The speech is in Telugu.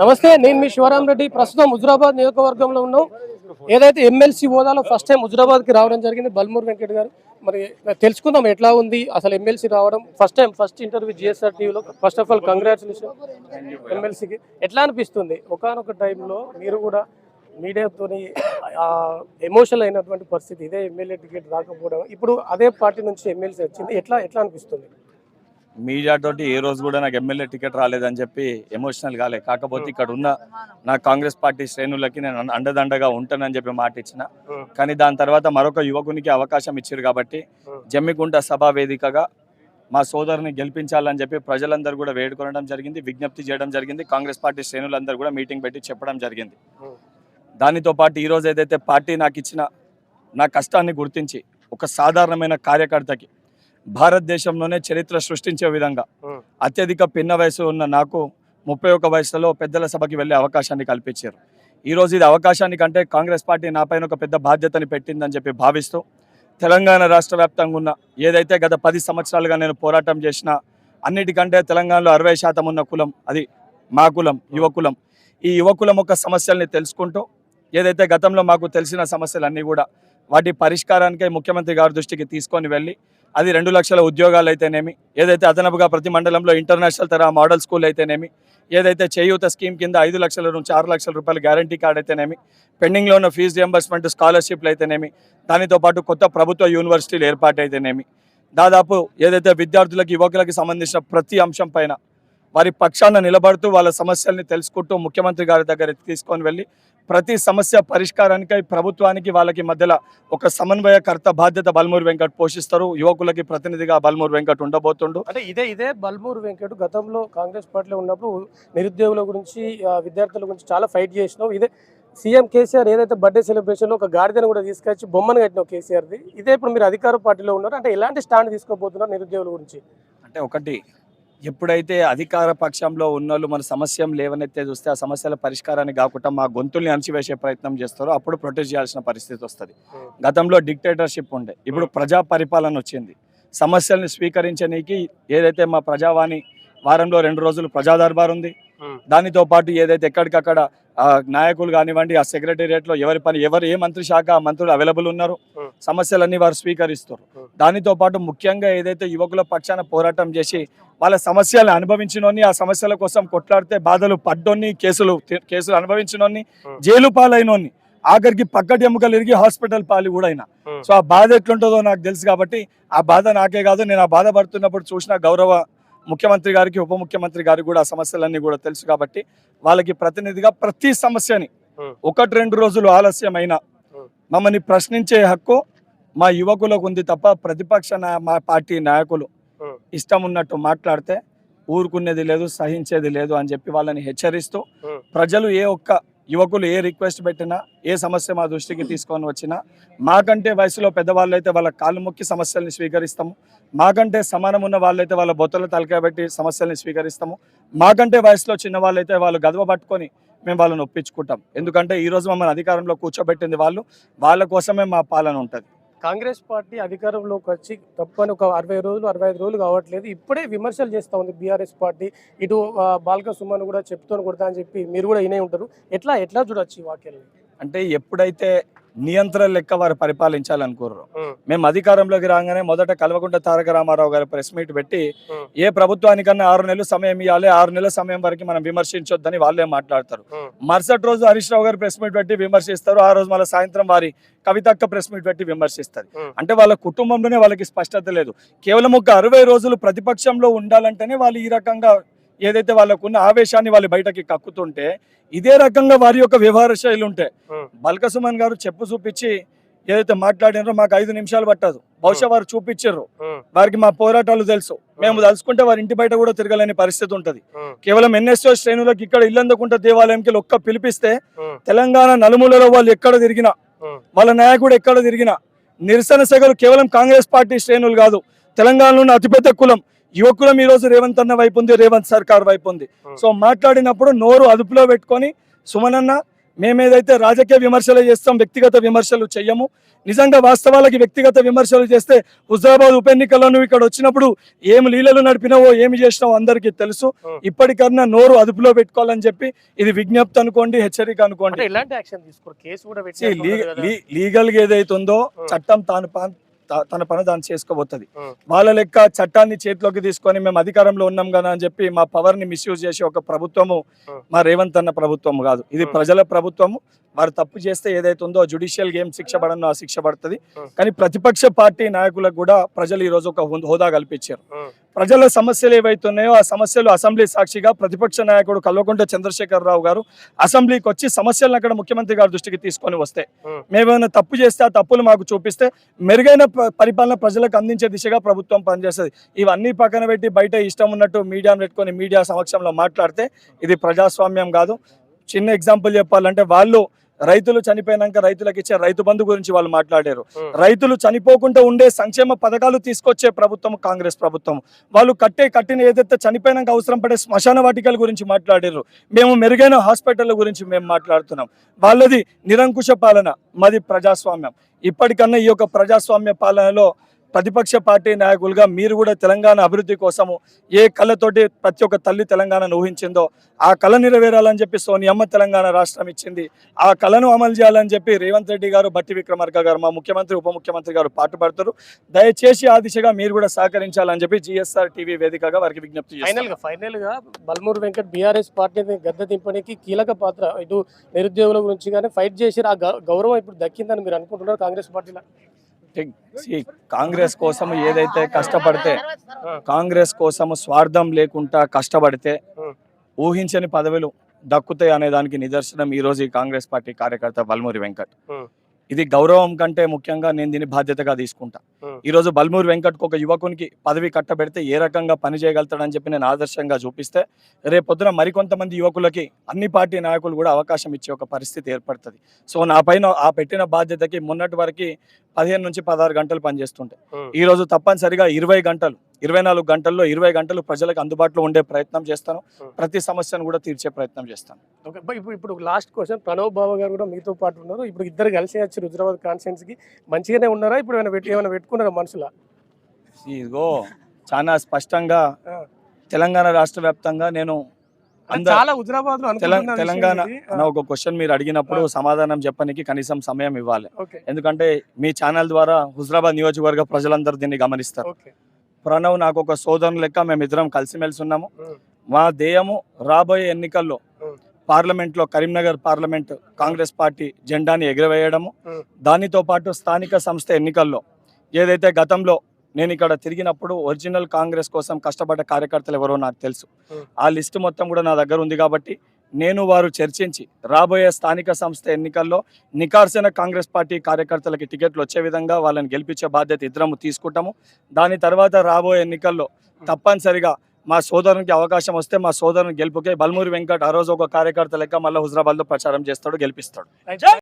నమస్తే నేను మీ శివరాం రెడ్డి. ప్రస్తుతం హుజురాబాద్ నియోజకవర్గంలో ఉన్నాం. ఏదైతే ఎమ్మెల్సీ హోదాలో ఫస్ట్ టైం హుజురాబాద్కి రావడం జరిగింది బల్మూర్ వెంకట్ గారు. మరి తెలుసుకుందాం ఎట్లా ఉంది అసలు ఎమ్మెల్సీ రావడం. First time first interview GSR టీవీలో ఫస్ట్ ఆఫ్ ఆల్ కంగ్రాచులేషన్ ఎమ్మెల్సీకి. ఎట్లా అనిపిస్తుంది? ఒకనొక టైంలో మీరు కూడా మీడియాతో ఎమోషనల్ అయినటువంటి పరిస్థితి ఇదే ఎమ్మెల్యే టికెట్ రాకపోవడం. ఇప్పుడు అదే పార్టీ నుంచి ఎమ్మెల్సీ వచ్చింది. ఎట్లా ఎట్లా అనిపిస్తుంది? మీడియా తోటి ఏ రోజు కూడా నాకు ఎమ్మెల్యే టికెట్ రాలేదని చెప్పి ఎమోషనల్ కాలే. కాకపోతే ఇక్కడ ఉన్న నా కాంగ్రెస్ పార్టీ శ్రేణులకి నేను అండదండగా ఉంటానని చెప్పి మాట ఇచ్చిన. కానీ దాని తర్వాత మరొక యువకునికి అవకాశం ఇచ్చారు కాబట్టి జమ్మికుంట సభా వేదికగా మా సోదరుని గెలిపించాలని చెప్పి ప్రజలందరూ కూడా వేడుకొనడం జరిగింది విజ్ఞప్తి చేయడం జరిగింది కాంగ్రెస్ పార్టీ శ్రేణులందరూ కూడా మీటింగ్ పెట్టి చెప్పడం జరిగింది. దానితో పాటు ఈ రోజు ఏదైతే పార్టీ నాకు ఇచ్చిన నా కష్టాన్ని గుర్తించి ఒక సాధారణమైన కార్యకర్తకి భారతదేశంలోనే చరిత్ర సృష్టించే విధంగా అత్యధిక పిన్న వయసు ఉన్న నాకు ముప్పై ఒక్క వయసులో పెద్దల సభకి వెళ్ళే అవకాశాన్ని కల్పించారు. ఈ రోజు ఇది అవకాశాన్ని కంటే కాంగ్రెస్ పార్టీ నాపైన ఒక పెద్ద బాధ్యతని పెట్టిందని చెప్పి భావిస్తూ తెలంగాణ రాష్ట్ర వ్యాప్తంగా ఉన్న ఏదైతే గత పది సంవత్సరాలుగా నేను పోరాటం చేసిన అన్నిటికంటే తెలంగాణలో అరవై శాతం ఉన్న కులం అది మా కులం యువ కులం. ఈ యువ కులం యొక్క సమస్యల్ని తెలుసుకుంటూ ఏదైతే గతంలో మాకు తెలిసిన సమస్యలన్నీ కూడా వాటి పరిష్కారానికై ముఖ్యమంత్రి గారి దృష్టికి తీసుకొని వెళ్ళి అది రెండు లక్షల ఉద్యోగాలు అయితేనేమి ఏదైతే అదనపుగా ప్రతి మండలంలో ఇంటర్నేషనల్ తరహా మోడల్ స్కూల్ అయితేనేమి ఏదైతే చేయూత స్కీమ్ కింద ఐదు లక్షల నుంచి ఆరు లక్షల రూపాయలు గ్యారంటీ కార్డ్ అయితేనేమి పెండింగ్లో ఉన్న ఫీజు రియంబర్స్మెంట్ స్కాలర్షిప్లు అయితేనేమి దానితో పాటు కొత్త ప్రభుత్వ యూనివర్సిటీలు ఏర్పాటు అయితేనేమి దాదాపు ఏదైతే విద్యార్థులకి యువకులకు సంబంధించిన ప్రతి అంశం పైన వారి పక్షాన నిలబడుతూ వాళ్ళ సమస్యల్ని తెలుసుకుంటూ ముఖ్యమంత్రి గారి దగ్గర తీసుకొని వెళ్ళి ప్రతి సమస్య పరిష్కారానికై ప్రభుత్వానికి వాళ్ళకి మధ్యలో ఒక సమన్వయకర్త బాధ్యత బల్మూరు వెంకట్ పోషిస్తారు. యువకులకి ప్రతినిధిగా బల్మూరు వెంకట్ ఉండబోతుండు. అంటే ఇదే ఇదే బల్మూరు వెంకట్ గతంలో కాంగ్రెస్ పార్టీలో ఉన్నప్పుడు నిరుద్యోగుల గురించి విద్యార్థుల గురించి చాలా ఫైట్ చేసినావు. ఇదే సీఎం కేసీఆర్ ఏదైతే బర్త్డే సెలబ్రేషన్లో ఒక గాడిదను కూడా తీసుకొచ్చి బొమ్మను కట్టినావు కేసీఆర్ది. ఇదే ఇప్పుడు మీరు అధికార పార్టీలో ఉన్నారు. అంటే ఎలాంటి స్టాండ్ తీసుకోబోతున్నారు నిరుద్యోగుల గురించి? అంటే ఒకటి ఎప్పుడైతే అధికార పక్షంలో ఉన్నోళ్ళు మన సమస్యం లేవనెత్తే చూస్తే ఆ సమస్యల పరిష్కారాన్ని కాకుండా మా గొంతుల్ని అణచివేసే ప్రయత్నం చేస్తారో అప్పుడు ప్రొటెస్ట్ చేయాల్సిన పరిస్థితి వస్తుంది. గతంలో డిక్టేటర్షిప్ ఉండే. ఇప్పుడు ప్రజా పరిపాలన వచ్చింది. సమస్యల్ని స్వీకరించనీకి ఏదైతే మా ప్రజావాణి వారంలో రెండు రోజులు ప్రజా దర్బార్ ఉంది. దానితో పాటు ఏదైతే ఎక్కడికక్కడ ఆ, నాయకులు కానివ్వండి ఆ సెక్రటేరియట్లో ఎవరి పని ఎవరు ఏ మంత్రి శాఖ మంత్రులు అవైలబుల్ ఉన్నారు. Hmm. సమస్యలన్నీ వారు స్వీకరిస్తారు Hmm. దానితో పాటు ముఖ్యంగా ఏదైతే యువకుల పక్షాన పోరాటం చేసి వాళ్ళ సమస్యలు అనుభవించినోని ఆ సమస్యల కోసం కొట్లాడితే బాధలు పడ్డోని కేసులు కేసులు అనుభవించినోని. జైలు పాలైనోని ఆఖరికి పక్కటి ఎముకలు ఇరిగి హాస్పిటల్ పాలు కూడా అయినా. సో ఆ బాధ ఎట్లుంటుందో నాకు తెలుసు కాబట్టి ఆ బాధ నాకే కాదు నేను ఆ బాధపడుతున్నప్పుడు చూసిన గౌరవ ముఖ్యమంత్రి గారికి ఉప ముఖ్యమంత్రి గారికి కూడా ఆ సమస్యలన్నీ కూడా తెలుసు కాబట్టి వాళ్ళకి ప్రతినిధిగా ప్రతి సమస్యని. ఒకటి రెండు రోజులు ఆలస్యమైన. మమ్మల్ని ప్రశ్నించే హక్కు మా యువకులకు ఉంది తప్ప ప్రతిపక్ష నా- మా పార్టీ నాయకులు. ఇష్టం ఉన్నట్టు మాట్లాడితే ఊరుకునేది లేదు సహించేది లేదు అని చెప్పి వాళ్ళని హెచ్చరిస్తూ. ప్రజలు ఏ ఒక్క యువకులు ఏ రిక్వెస్ట్ పెట్టినా ఏ సమస్య మా దృష్టికి తీసుకొని వచ్చినా మాకంటే వయసులో పెద్దవాళ్ళు అయితే వాళ్ళ కాళ్ళు మొక్కి సమస్యల్ని స్వీకరిస్తాము. మాకంటే సమానం ఉన్న వాళ్ళైతే వాళ్ళ బొత్తల తలకాయ పెట్టి సమస్యల్ని స్వీకరిస్తాము. మాకంటే వయసులో చిన్న వాళ్ళైతే వాళ్ళు గదవ పట్టుకొని మేము వాళ్ళని ఒప్పించుకుంటాం. ఎందుకంటే ఈ రోజు మమ్మల్ని అధికారంలో కూర్చోబెట్టింది వాళ్ళు. వాళ్ళ కోసమే మా పాలన ఉంటుంది. కాంగ్రెస్ పార్టీ అధికారంలోకి వచ్చి తప్పని ఒక అరవై రోజులు అరవై ఐదు రోజులు కావట్లేదు. ఇప్పుడే విమర్శలు చేస్తూ ఉంది బీఆర్ఎస్ పార్టీ. ఇటు బాల్క సుమన్ కూడా చెప్తూనే కొడతా అని చెప్పి మీరు కూడా వినే ఉంటారు. ఎట్లా ఎట్లా చూడొచ్చు ఈ వాక్యాలు అంటే ఎప్పుడైతే నియంత్రణ లెక్క వారు పరిపాలించాలనుకోరు మేము అధికారంలోకి రాగానే మొదట కల్వకుంట్ల తారక రామారావు గారు ప్రెస్ మీట్ పెట్టి. ఏ ప్రభుత్వానికన్నా ఆరు నెలలు సమయం ఇవ్వాలి ఆరు నెలల సమయం వరకు మనం విమర్శించొద్దని వాళ్ళే మాట్లాడతారు. మరుసటి రోజు హరీష్ రావు గారు ప్రెస్ మీట్ పెట్టి విమర్శిస్తారు ఆ రోజు మళ్ళీ సాయంత్రం వారి కవితక్క ప్రెస్ మీట్ పెట్టి విమర్శిస్తారు. అంటే వాళ్ళ కుటుంబంలోనే వాళ్ళకి స్పష్టత లేదు. కేవలం ఒక అరవై రోజులు ప్రతిపక్షంలో ఉండాలంటేనే వాళ్ళు ఈ రకంగా ఏదైతే వాళ్ళకున్న ఆవేశాన్ని వాళ్ళు బయటకి కక్కుతుంటే ఇదే రకంగా వారి యొక్క వ్యవహార శైలి ఉంటే. బల్క సుమన్ గారు చెప్పు చూపించి ఏదైతే మాట్లాడినారో మాకు ఐదు నిమిషాలు పట్టదు. బహుశా వారు చూపించారు వారికి మా పోరాటాలు తెలుసు. మేము తలుచుకుంటే వారి ఇంటి బయట కూడా తిరగలేని పరిస్థితి ఉంటది. కేవలం ఎన్ఎస్ఓ శ్రేణులకు ఇక్కడ ఇల్లందుకుంట దేవాలయంకి ఒక్క పిలిపిస్తే తెలంగాణ నలుమూలలో వాళ్ళు ఎక్కడ తిరిగినా వాళ్ళ నాయకుడు ఎక్కడ తిరిగినా నిరసన సెగలు కేవలం కాంగ్రెస్ పార్టీ శ్రేణులు కాదు. తెలంగాణలో ఉన్న అతిపెద్ద కులం. యువకులం ఈ రోజు రేవంత్ అన్న వైపు ఉంది రేవంత్ సర్కార్ వైపు ఉంది. సో మాట్లాడినప్పుడు నోరు అదుపులో పెట్టుకొని సుమనన్న మేమేదైతే రాజకీయ విమర్శలు చేస్తాం వ్యక్తిగత విమర్శలు చెయ్యము. నిజంగా వాస్తవాలకి వ్యక్తిగత విమర్శలు చేస్తే హుజరాబాద్ ఉప ఎన్నికల్లో నువ్వు ఇక్కడ వచ్చినప్పుడు ఏమి లీలలు నడిపినావో ఏమి చేసినావో అందరికీ తెలుసు. ఇప్పటికన్నా నోరు అదుపులో పెట్టుకోవాలని చెప్పి ఇది విజ్ఞప్తి అనుకోండి హెచ్చరిక అనుకోండి. లీగల్గా ఏదైతే ఉందో చట్టం తాను తన పని దాన్ని చేసుకోబోతుంది. వాళ్ళ లెక్క చట్టాన్ని చేతిలోకి తీసుకొని మేము అధికారంలో ఉన్నాం కదా అని చెప్పి మా పవర్ని మిస్యూజ్ చేసే ఒక ప్రభుత్వము. మా రేవంత్ అన్న ప్రభుత్వం కాదు ఇది. ప్రజల ప్రభుత్వము వారు తప్పు చేస్తే ఏదైతే ఉందో జుడిషియల్ గేమ్ శిక్ష పడనో ఆ శిక్ష పడుతుంది. Hmm. కానీ ప్రతిపక్ష పార్టీ నాయకులకు కూడా ప్రజలు ఈ రోజు ఒక హోదా కల్పించారు. ప్రజల సమస్యలు ఏవైతున్నాయో ఆ సమస్యలు అసెంబ్లీ సాక్షిగా ప్రతిపక్ష నాయకుడు కల్వకుంట్ల చంద్రశేఖర్ రావు గారు అసెంబ్లీకి వచ్చి సమస్యలను అక్కడ ముఖ్యమంత్రి గారి దృష్టికి తీసుకొని వస్తే Hmm. మేమేమైనా తప్పు చేస్తే ఆ తప్పులు మాకు చూపిస్తే మెరుగైన పరిపాలన ప్రజలకు అందించే దిశగా ప్రభుత్వం పనిచేస్తుంది. ఇవన్నీ పక్కన పెట్టి బయట ఇష్టం ఉన్నట్టు మీడియాను పెట్టుకొని మీడియా సమక్షంలో మాట్లాడితే ఇది ప్రజాస్వామ్యం కాదు. చిన్న ఎగ్జాంపుల్ చెప్పాలంటే వాళ్ళు రైతులు చనిపోయినాక రైతులకు ఇచ్చే రైతు బంధు గురించి వాళ్ళు మాట్లాడారు. రైతులు చనిపోకుండా ఉండే సంక్షేమ పథకాలు తీసుకొచ్చే ప్రభుత్వం కాంగ్రెస్ ప్రభుత్వం. వాళ్ళు కట్టే కట్టిన ఏదైతే చనిపోయినాక అవసరం పడే శ్మశాన వాటికల గురించి మాట్లాడారు. మేము మెరుగైన హాస్పిటల్ గురించి మేము మాట్లాడుతున్నాం. వాళ్ళది నిరంకుశ పాలన మాది ప్రజాస్వామ్యం. ఇప్పటికన్నా ఈ యొక్క ప్రజాస్వామ్య పాలనలో ప్రతిపక్ష పార్టీ నాయకులుగా మీరు కూడా తెలంగాణ అభివృద్ధి కోసము ఏ కళతోటి ప్రతి ఒక్క తల్లి తెలంగాణను ఊహించిందో ఆ కళ నెరవేరాలని చెప్పి సోనియమ్మ తెలంగాణ రాష్ట్రం ఇచ్చింది. ఆ కళను అమలు చేయాలని చెప్పి రేవంత్ రెడ్డి గారు బట్టి విక్రమార్క గారు మా ముఖ్యమంత్రి ఉప ముఖ్యమంత్రి గారు పాటుపడతారు దయచేసి ఆ దిశగా మీరు కూడా సహకరించాలని చెప్పి జిఎస్ఆర్ టీవీ వేదికగా వారికి విజ్ఞప్తి ఫైనల్గా ఫైనల్గా బల్మూరు వెంకట్ బీఆర్ఎస్ పార్టీని గద్దె దింపడానికి కీలక పాత్ర. ఇటు నిరుద్యోగుల గురించి కానీ ఫైట్ చేసి ఆ గౌరవం ఇప్పుడు దక్కిందని మీరు అనుకుంటున్నారు కాంగ్రెస్ పార్టీలో. కాంగ్రెస్ కోసం ఏదైతే కష్టపడితే కాంగ్రెస్ కోసం స్వార్థం లేకుండా కష్టపడితే ఊహించని పదవులు దక్కుతాయి అనే దానికి నిదర్శనం ఈ రోజు ఈ కాంగ్రెస్ పార్టీ కార్యకర్త బల్మూరి వెంకట్. ఇది గౌరవం కంటే ముఖ్యంగా నేను దీన్ని బాధ్యతగా తీసుకుంటా. ఈ రోజు బల్మూరి వెంకట్కు ఒక యువకునికి పదవి కట్టబెడితే ఏ రకంగా పని చేయగలుగుతాడని చెప్పి నేను ఆదర్శంగా చూపిస్తే రేపొద్దున మరికొంతమంది యువకులకి అన్ని పార్టీ నాయకులు కూడా అవకాశం ఇచ్చే ఒక పరిస్థితి ఏర్పడుతుంది. సో నా పైన ఆ పెట్టిన బాధ్యతకి మొన్నటి వరకు పదిహేను నుంచి పదహారు గంటలు పనిచేస్తుంటే ఈ రోజు తప్పనిసరిగా ఇరవై గంటలు ఇరవై నాలుగు గంటల్లో ఇరవై గంటలు ప్రజలకు అందుబాటులో ఉండే ప్రయత్నం చేస్తాను. ప్రతి సమస్యను కూడా తీర్చే ప్రయత్నం చేస్తాను. ఓకే ఇప్పుడు ఇప్పుడు లాస్ట్ క్వశ్చన్ ప్రణవ్ బాబా గారు కూడా మీతో పాటు ఉన్నారు. ఇప్పుడు ఇద్దరు కలిసి వచ్చి హుజరాబాద్ కాన్స్టిట్యున్సీ కి మంచిగానే ఉన్నారా? ఇప్పుడు ఏమైనా పెట్టి ఏమైనా పెట్టుకున్నారా మనుషుల ఇదిగో చాలా స్పష్టంగా. తెలంగాణ రాష్ట్ర వ్యాప్తంగా నేను చాలా హుజరాబాద్లో తెలం- తెలంగాణ అన్న ఒక క్వశ్చన్ మీరు అడిగినప్పుడు సమాధానం చెప్పడానికి కనీసం సమయం ఇవ్వాలి. ఎందుకంటే మీ ఛానల్ ద్వారా హుజరాబాద్ నియోజకవర్గ ప్రజలందరూ దీన్ని గమనిస్తారు. ప్రణవ్ నాకు ఒక సోదరుని లెక్క మేమిద్దరం కలిసిమెలిసి ఉన్నాము. మా ధ్యేయము రాబోయే ఎన్నికల్లో Hmm. పార్లమెంట్లో కరీంనగర్ పార్లమెంట్ కాంగ్రెస్ పార్టీ జెండాని ఎగురవేయడము. దానితో పాటు స్థానిక సంస్థ ఎన్నికల్లో ఏదైతే గతంలో నేను ఇక్కడ తిరిగినప్పుడు ఒరిజినల్ కాంగ్రెస్ కోసం కష్టపడ్డ కార్యకర్తలు ఎవరో నాకు తెలుసు. Hmm. ఆ లిస్ట్ మొత్తం కూడా నా దగ్గర ఉంది కాబట్టి నేను వారు చర్చించి రాబోయే స్థానిక సంస్థ ఎన్నికల్లో నికార్సైన కాంగ్రెస్ పార్టీ కార్యకర్తలకి టికెట్లు వచ్చే విధంగా వాళ్ళని గెలిపించే బాధ్యత ఇద్దరము తీసుకుంటాము. దాని తర్వాత రాబోయే ఎన్నికల్లో తప్పనిసరిగా మా సోదరునికి అవకాశం వస్తే మా సోదరుని గెలుపుకే బల్మూరి వెంకట్ ఆ రోజు ఒక కార్యకర్త లెక్క మళ్ళీ హుజరాబాద్లో ప్రచారం చేస్తాడు గెలిపిస్తాడు.